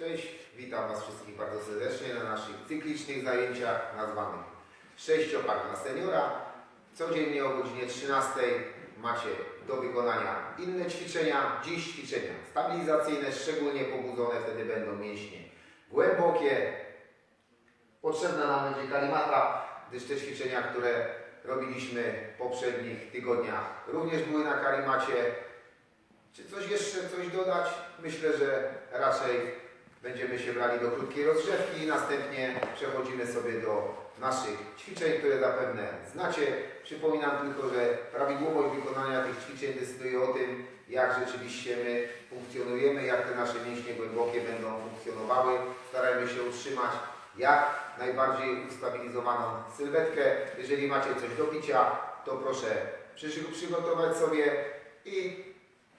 Cześć, witam Was wszystkich bardzo serdecznie na naszych cyklicznych zajęciach nazwanych Sześciopak dla seniora. Codziennie o godzinie 13 macie do wykonania inne ćwiczenia. Dziś ćwiczenia stabilizacyjne, szczególnie pobudzone, wtedy będą mięśnie głębokie. Potrzebna nam będzie kalimata, gdyż te ćwiczenia, które robiliśmy w poprzednich tygodniach również były na kalimacie. Czy coś jeszcze, coś dodać? Myślę, że raczej będziemy się brali do krótkiej rozgrzewki i następnie przechodzimy sobie do naszych ćwiczeń, które zapewne znacie. Przypominam tylko, że prawidłowość wykonania tych ćwiczeń decyduje o tym, jak rzeczywiście my funkcjonujemy, jak te nasze mięśnie głębokie będą funkcjonowały. Starajmy się utrzymać jak najbardziej ustabilizowaną sylwetkę. Jeżeli macie coś do picia, to proszę przy- przygotować sobie i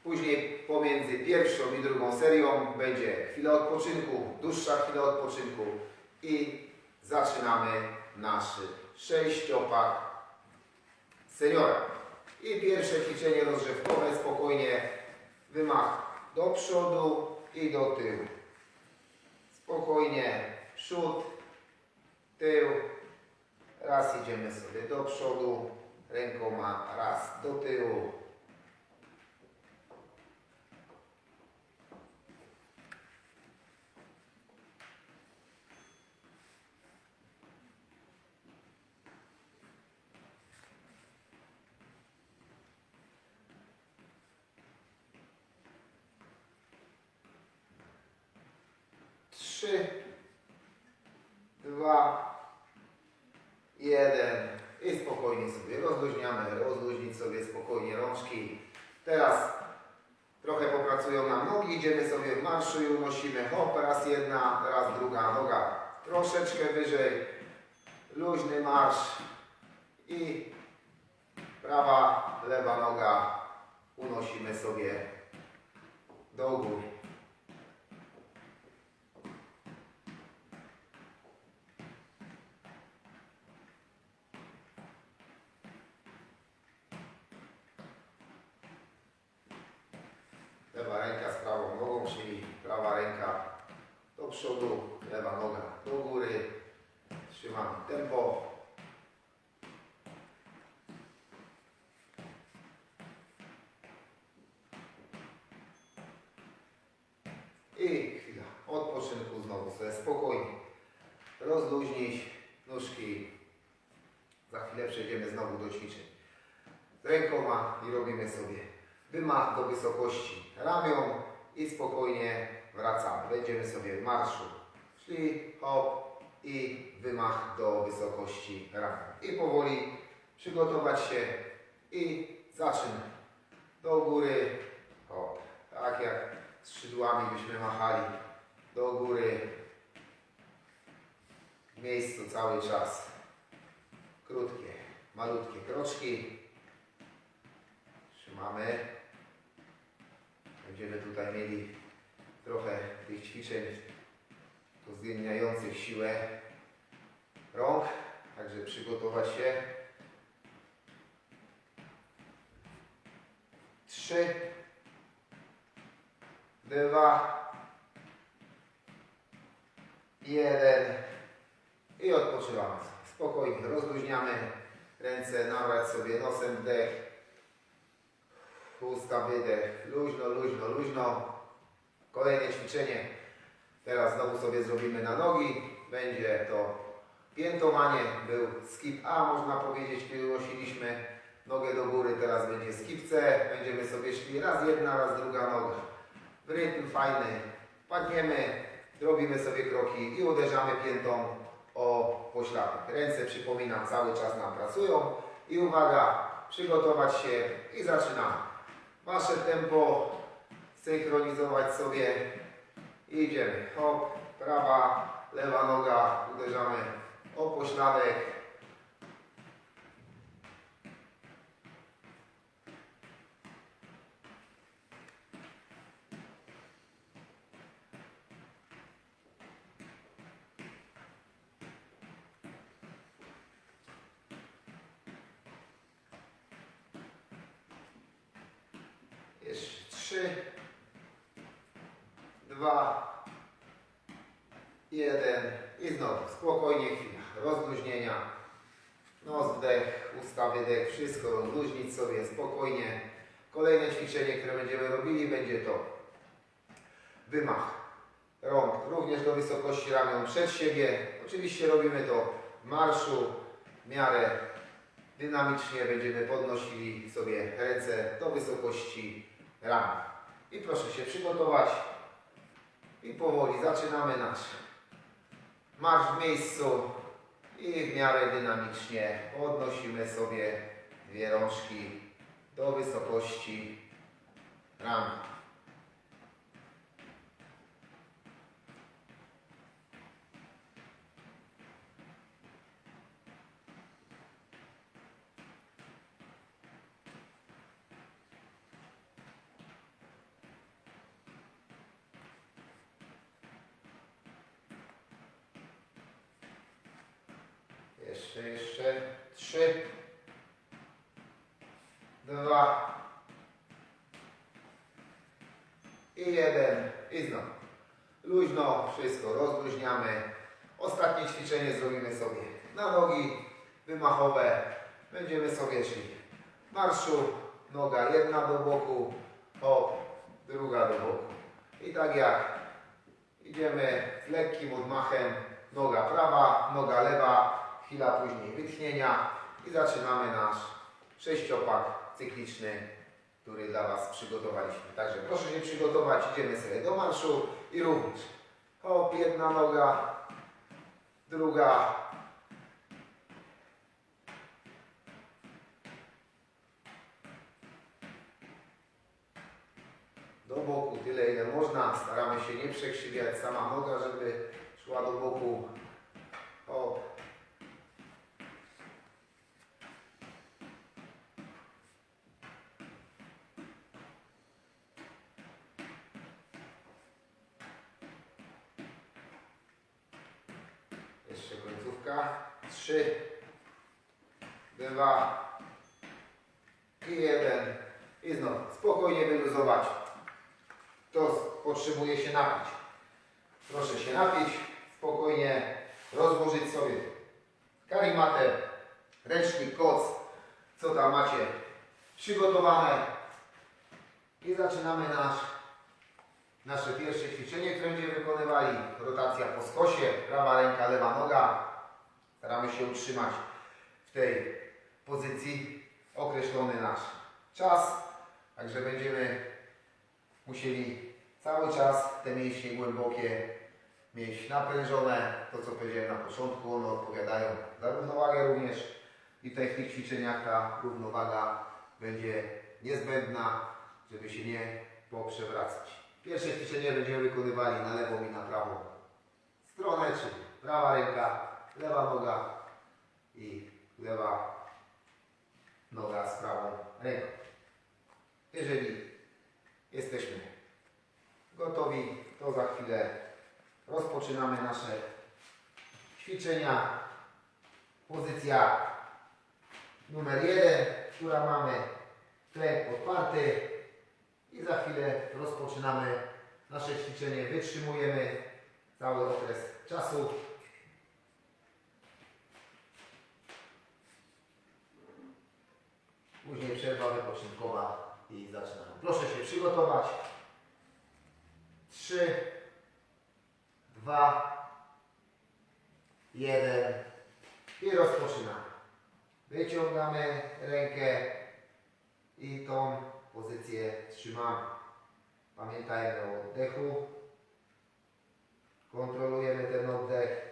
Później pomiędzy pierwszą i drugą serią będzie chwila odpoczynku, dłuższa chwila odpoczynku i zaczynamy nasz sześciopak seniora. I pierwsze ćwiczenie rozgrzewkowe, spokojnie wymach do przodu i do tyłu. Spokojnie przód, tył. Raz idziemy sobie do przodu, rękoma raz do tyłu. Trzy, dwa, jeden. I spokojnie sobie rozluźniamy, rozluźnić sobie spokojnie rączki. Teraz trochę popracują nam nogi, idziemy sobie w marszu i unosimy hop, raz jedna, raz druga noga. Troszeczkę wyżej, luźny marsz. I prawa, lewa noga. Unosimy sobie do góry. Lewa ręka z prawą nogą, czyli ręka do przodu, lewa noga do góry. Trzymamy tempo. I chwila odpoczynku znowu sobie spokojnie rozluźnić nóżki. Za chwilę przejdziemy znowu do ćwiczeń z rękoma i robimy sobie wymach do wysokości ramion i spokojnie wracamy. Będziemy sobie w marszu szli, hop i wymach do wysokości ramion. I powoli przygotować się i zaczynamy. Do góry, hop, tak jak skrzydłami byśmy machali. Do góry, w miejscu cały czas. Krótkie, malutkie kroczki. Trzymamy. Będziemy tutaj mieli trochę tych ćwiczeń uwzględniających siłę rąk. Także przygotować się. Trzy, dwa, jeden i odpoczywamy. Spokojnie rozluźniamy ręce, nabrać sobie nosem wdech. Usta, wydech. Luźno, luźno, luźno. Kolejne ćwiczenie. Teraz znowu sobie zrobimy na nogi. Będzie to piętowanie. Był skip A, można powiedzieć, kiedy unosiliśmy nogę do góry. Teraz będzie skip C. Będziemy sobie szli raz jedna, raz druga noga. W rytm fajny. Padniemy, robimy sobie kroki i uderzamy piętą o pośladek. Ręce, przypominam, cały czas nam pracują. I uwaga, przygotować się i zaczynamy. Wasze tempo synchronizować sobie. Idziemy. Hop, prawa, lewa noga, uderzamy o pośladek. Jeszcze trzy, dwa, jeden i znowu spokojnie chwila rozluźnienia. Nos, wdech, usta, wydech, wszystko rozluźnić sobie spokojnie. Kolejne ćwiczenie, które będziemy robili, będzie to wymach rąk również do wysokości ramion przed siebie. Oczywiście robimy to w marszu w miarę dynamicznie będziemy podnosili sobie ręce do wysokości ramion. I proszę się przygotować i powoli zaczynamy nasz marsz w miejscu i w miarę dynamicznie podnosimy sobie dwie rączki do wysokości ramion. Jeszcze, jeszcze. Trzy. Dwa. I jeden. I znowu. Luźno wszystko rozluźniamy. Ostatnie ćwiczenie zrobimy sobie na nogi wymachowe. Będziemy sobie szli w marszu. Noga jedna do boku. Hop. Druga do boku. I tak jak idziemy z lekkim odmachem. Noga prawa, noga lewa. Chwila później wytchnienia i zaczynamy nasz sześciopak cykliczny, który dla Was przygotowaliśmy. Także proszę się przygotować, idziemy sobie do marszu i również. Hop, jedna noga, druga, do boku tyle ile można, staramy się nie przekrzywiać. Sama noga, żeby szła do boku, hop, Jeszcze końcówka. Trzy, dwa i jeden. I znowu spokojnie wyluzować. To potrzebuje się napić. Proszę się napić, spokojnie rozłożyć sobie karimatę, ręcznik, koc, co tam macie przygotowane. I zaczynamy nasz Nasze pierwsze ćwiczenie, które będziemy wykonywali, rotacja po skosie, prawa ręka, lewa noga. Staramy się utrzymać w tej pozycji określony nasz czas. Także będziemy musieli cały czas te mięśnie głębokie mieć naprężone. To co powiedziałem na początku, one odpowiadają za równowagę również. I w tych ćwiczeniach ta równowaga będzie niezbędna, żeby się nie poprzewracać. Pierwsze ćwiczenie będziemy wykonywali na lewą i na prawą stronę, czyli prawa ręka, lewa noga i lewa noga z prawą ręką. Jeżeli jesteśmy gotowi, to za chwilę rozpoczynamy nasze ćwiczenia. Pozycja numer jeden, która mamy klep podparty, i za chwilę rozpoczynamy nasze ćwiczenie. Wytrzymujemy cały okres czasu. Później przerwa wypoczynkowa i zaczynamy. Proszę się przygotować. Trzy, dwa, jeden i rozpoczynamy. Wyciągamy rękę i tą pozycję trzymamy. Pamiętajmy o oddechu. Kontrolujemy ten oddech.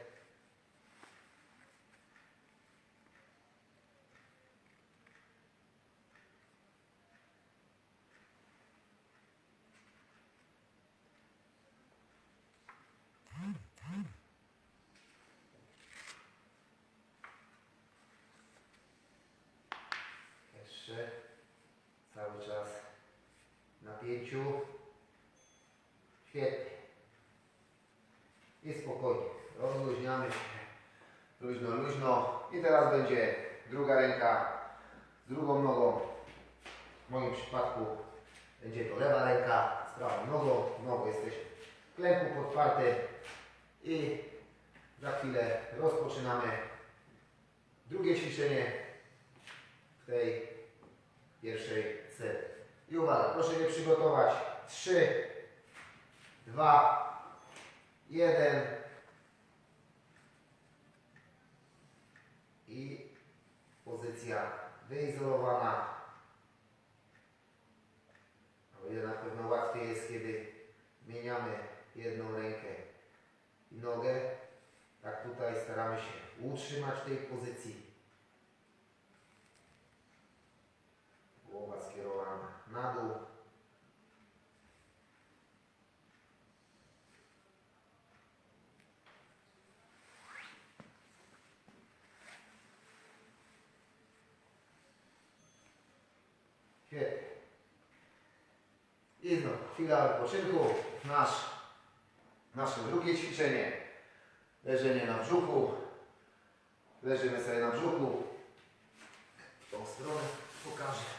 Jeszcze cały czas napięciu. Świetnie. I spokojnie. Rozluźniamy się. Luźno, luźno. I teraz będzie druga ręka z drugą nogą. W moim przypadku będzie to lewa ręka z prawą nogą. Znowu jesteśmy w klęku podparty. I za chwilę rozpoczynamy drugie ćwiczenie w tej pierwszej serii. I uwaga, proszę się przygotować. 3, 2, 1. I pozycja wyizolowana. O ile na pewno łatwiej jest, kiedy zmieniamy jedną rękę i nogę, tak tutaj staramy się utrzymać tej pozycji. Głowa skierowana na dół. Świetnie. I znowu chwila odpoczynku. Nasz, nasze drugie ćwiczenie. Leżenie na brzuchu. Leżymy sobie na brzuchu. W tą stronę pokażę.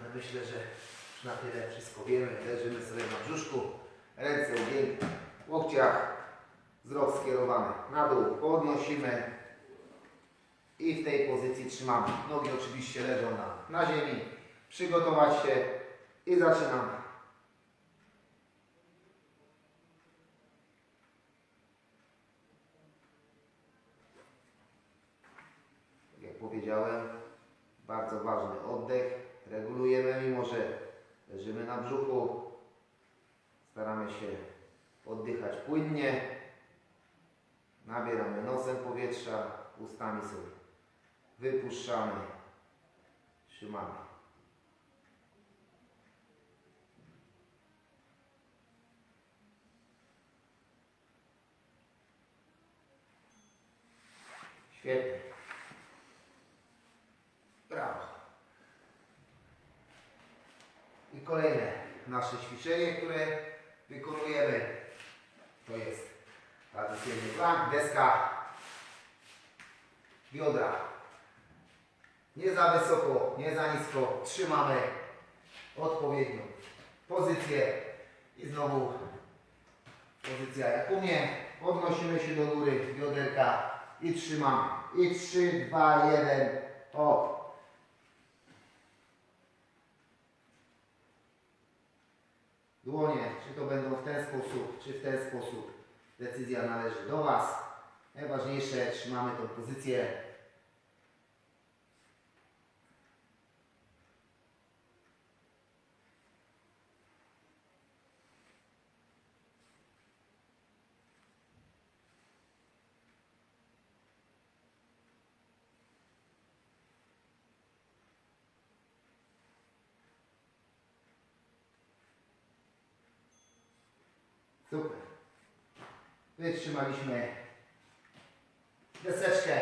Ale myślę, że już na tyle wszystko wiemy. Leżymy sobie na brzuszku. Ręce ugięte w łokciach. Wzrok skierowany na dół. Podnosimy. I w tej pozycji trzymamy. Nogi oczywiście leżą na, na ziemi. Przygotować się i zaczynamy. Jak powiedziałem, bardzo ważny oddech. Regulujemy, mimo że leżymy na brzuchu. Staramy się oddychać płynnie. Nabieramy nosem powietrza, ustami sobie wypuszczamy, trzymamy. Świetnie. Brawo. I kolejne nasze ćwiczenie, które wykonujemy, to jest tradycyjny plank, deska, biodra. Nie za wysoko, nie za nisko. Trzymamy odpowiednią pozycję i znowu pozycja jak u mnie. Podnosimy się do góry bioderka i trzymamy. I 3, 2, 1, hop. Dłonie, czy to będą w ten sposób, czy w ten sposób, decyzja należy do Was. Najważniejsze, trzymamy tą pozycję. Super. Wytrzymaliśmy deseczkę.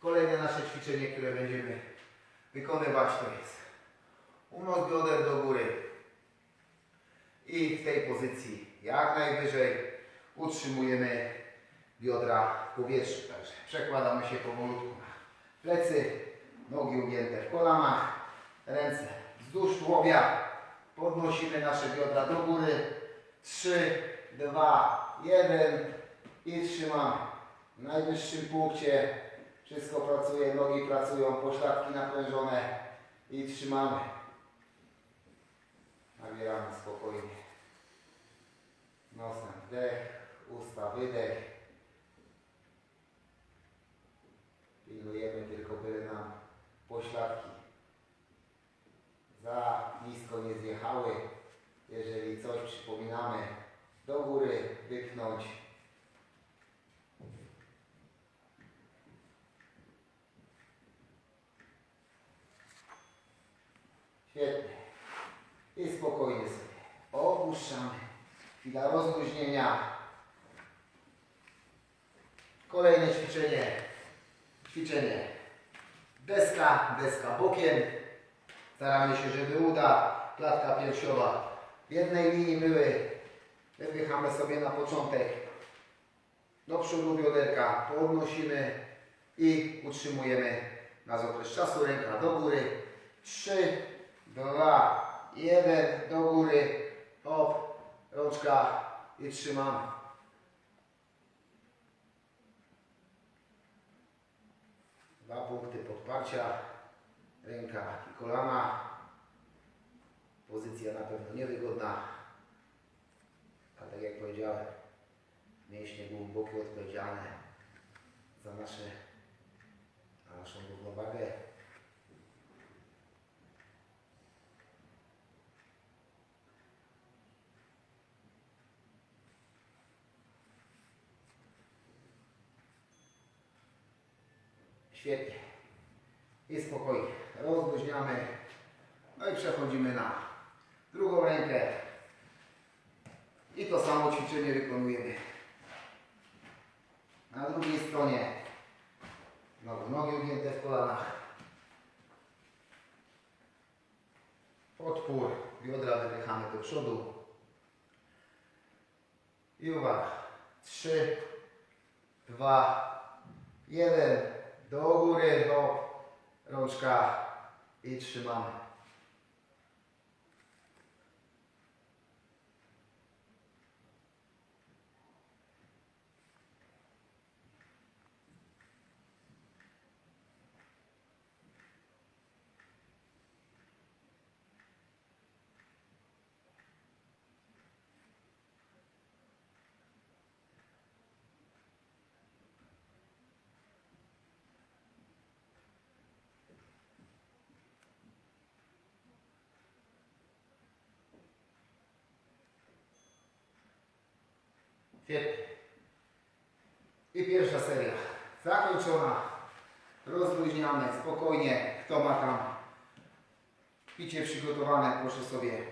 Kolejne nasze ćwiczenie, które będziemy wykonywać to jest unos bioder do góry i w tej pozycji jak najwyżej utrzymujemy biodra w powietrzu. Także przekładamy się powolutku na plecy, nogi ugięte w kolanach, ręce wzdłuż tułowia, podnosimy nasze biodra do góry, 3, 2, 1 i trzymamy. W najwyższym punkcie wszystko pracuje, nogi pracują, pośladki naprężone i trzymamy. Nabieramy spokojnie. Nosem wdech, usta wydech. Pilnujemy tylko, by nam pośladki za nisko nie zjechały. Jeżeli coś przypominamy, do góry wypchnąć. Świetnie. I spokojnie sobie opuszczamy. Chwila rozluźnienia. Kolejne ćwiczenie. Ćwiczenie. Deska, deska bokiem. Staramy się, żeby uda, klatka piersiowa w jednej linii były. Wydychamy sobie na początek do przodu bioderka, podnosimy i utrzymujemy na okres czasu. Ręka do góry. 3, 2, 1, do góry. Hop, rączka i trzymamy. Dwa punkty podparcia, ręka i kolana. Pozycja na pewno niewygodna tak jak powiedziałem, mięśnie głębokie odpowiedzialne za nasze, za naszą równowagę. Świetnie. I spokojnie. Rozluźniamy. No i przechodzimy na drugą rękę. I to samo ćwiczenie wykonujemy. Na drugiej stronie. Znowu nogi ugięte w kolanach. Podpór. Biodra wypychamy do przodu. I uwaga. Trzy, dwa, jeden. Do góry, rączka i trzymamy. Świetnie. I pierwsza seria zakończona. Rozluźniamy spokojnie. Kto ma tam picie przygotowane, proszę sobie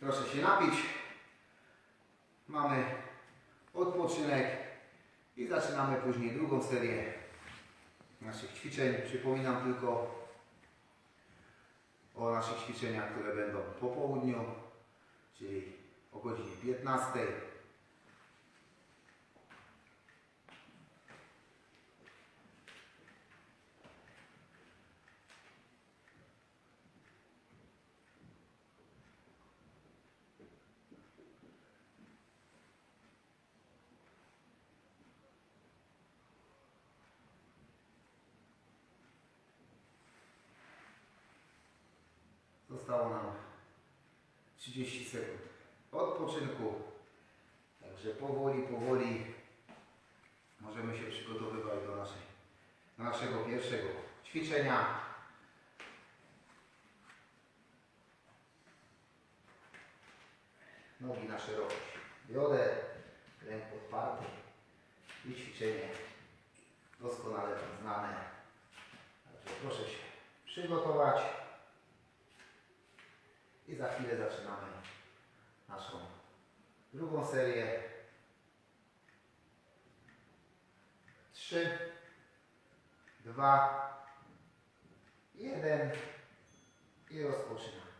proszę się napić. Mamy odpoczynek i zaczynamy później drugą serię naszych ćwiczeń. Przypominam tylko o naszych ćwiczeniach, które będą po południu, czyli o godzinie 15. Zostało nam 30 sekund odpoczynku. Także powoli, powoli możemy się przygotowywać do, naszej, do naszego pierwszego ćwiczenia. Nogi na szerokość bioder, ręk podparty i ćwiczenie doskonale znane. Także proszę się przygotować i za chwilę zaczynamy naszą drugą serię. Trzy, dwa, jeden i rozpoczynamy.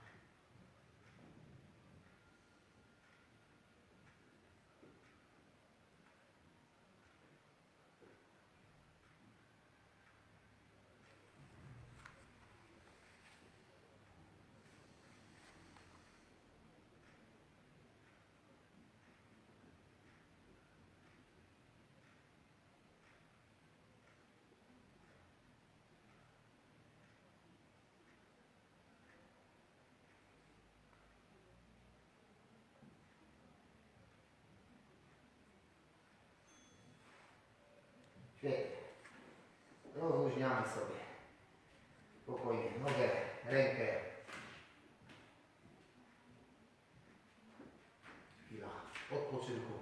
Świetnie. Rozluźniamy sobie. Spokojnie. Nogę, rękę. Chwila odpoczynku.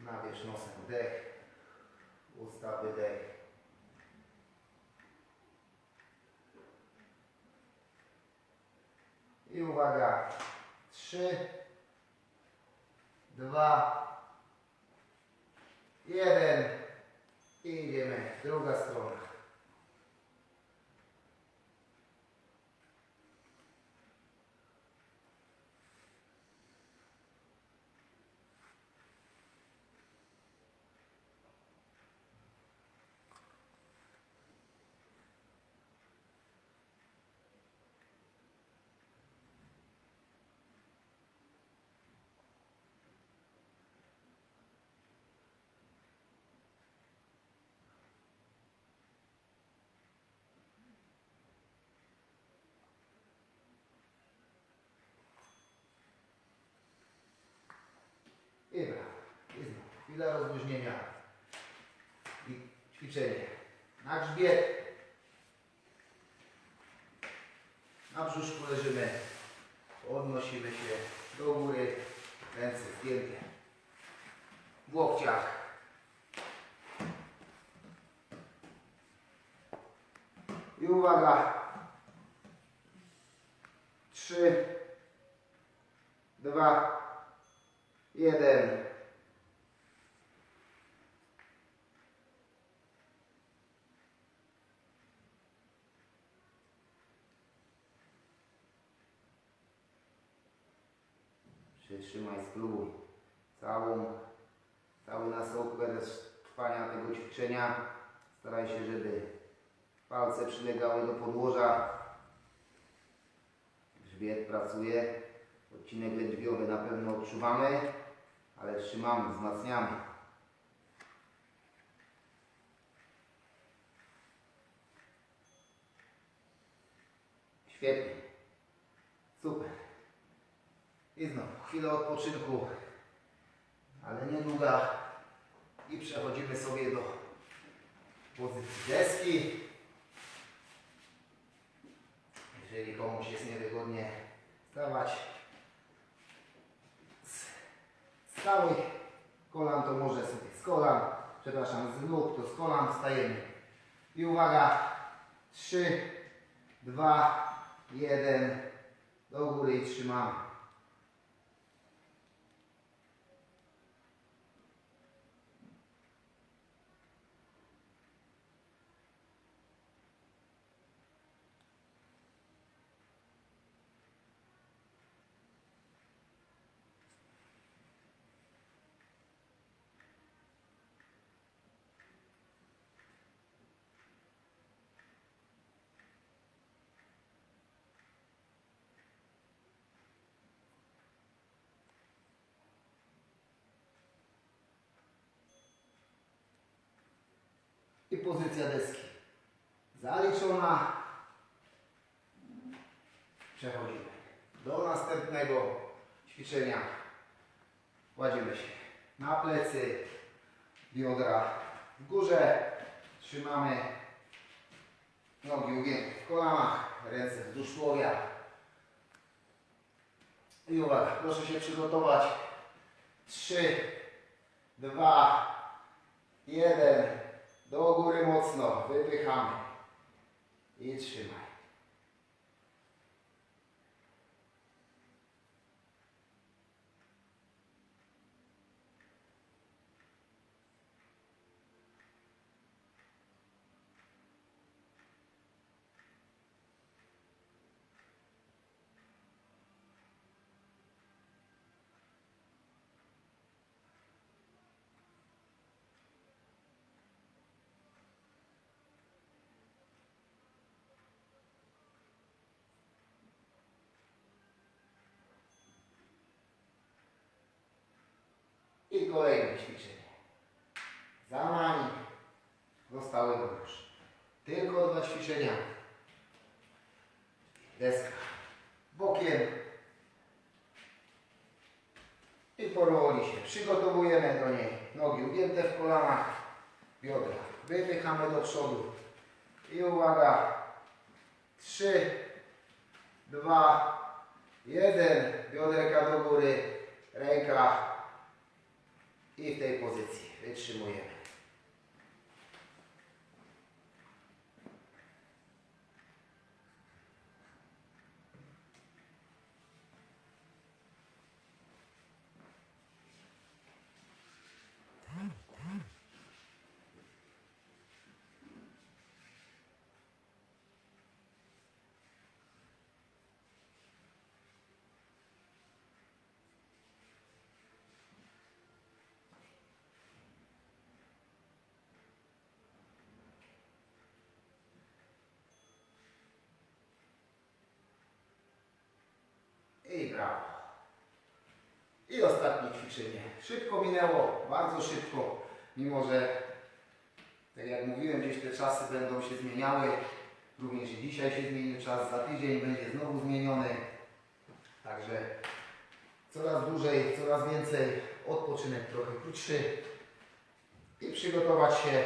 Nabierz nosem wdech. Usta wydech. I uwaga. Trzy, dwa, jeden. Idziemy. Druga strona. I brawo. I znowu. Chwila rozluźnienia. I ćwiczenie. Na grzbiet. Na brzuszku leżymy. Podnosimy się do góry. Ręce zgięte. W łokciach. I uwaga. Trzy, dwa, jeden. Przytrzymaj, spróbuj. Całą, cały nasokres trwania tego ćwiczenia. Staraj się, żeby palce przylegały do podłoża. Grzbiet pracuje. Odcinek lędźwiowy na pewno odczuwamy, ale trzymamy, wzmacniamy. Świetnie. Super. I znowu chwilę odpoczynku, ale niedługa. I przechodzimy sobie do pozycji deski. Jeżeli komuś jest niewygodnie stawać z, z całych kolan, to może sobie z kolan, przepraszam, z nóg, to z kolan wstajemy. I uwaga, 3, 2, 1, do góry i trzymamy. I pozycja deski. Zaliczona. Przechodzimy do następnego ćwiczenia. Kładziemy się na plecy, biodra w górze. Trzymamy nogi ugięte w kolanach, ręce wzdłuż łowia. I uwaga, proszę się przygotować. Trzy, dwa, jeden. Do góry mocno, wypychamy. I trzymaj. I kolejne ćwiczenie. Zamani. Zostały do już. Tylko dwa ćwiczenia. Deska. Bokiem. I powoli się przygotowujemy do niej. Nogi ugięte w kolanach. Biodra. Wypychamy do przodu. I uwaga. Trzy, dwa, jeden. Bioderka do góry. Ręka i w tej pozycji wytrzymujemy. I ostatnie ćwiczenie. Szybko minęło, bardzo szybko, mimo że, tak jak mówiłem, gdzieś te czasy będą się zmieniały. Również i dzisiaj się zmienił czas, za tydzień będzie znowu zmieniony. Także coraz dłużej, coraz więcej odpoczynek trochę krótszy i przygotować się.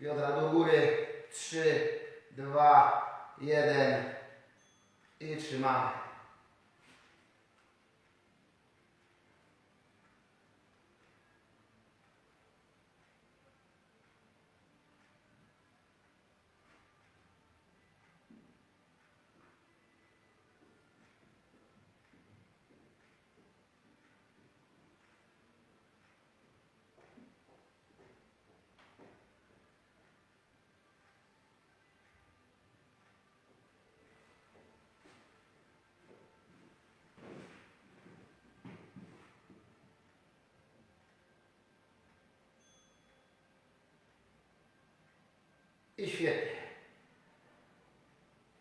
Biodra do góry. 3, 2, 1 i trzymamy. I świetnie.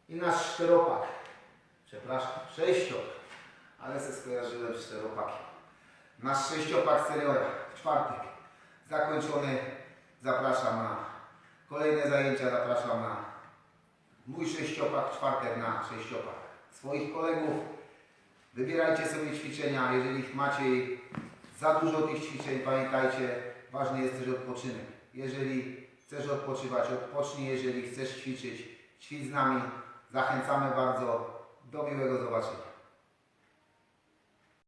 I nasz czteropak. Przepraszam, sześciopak. Ale se skojarzyłem z czteropakiem. Nasz sześciopak seniora w czwartek. Zakończony. Zapraszam na kolejne zajęcia. Zapraszam na mój sześciopak, czwartek na sześciopak. Swoich kolegów. Wybierajcie sobie ćwiczenia. Jeżeli macie za dużo tych ćwiczeń, pamiętajcie, ważny jest też odpoczynek. Jeżeli chcesz odpoczywać, odpocznij. Jeżeli chcesz ćwiczyć, ćwicz z nami. Zachęcamy bardzo. Do miłego zobaczenia.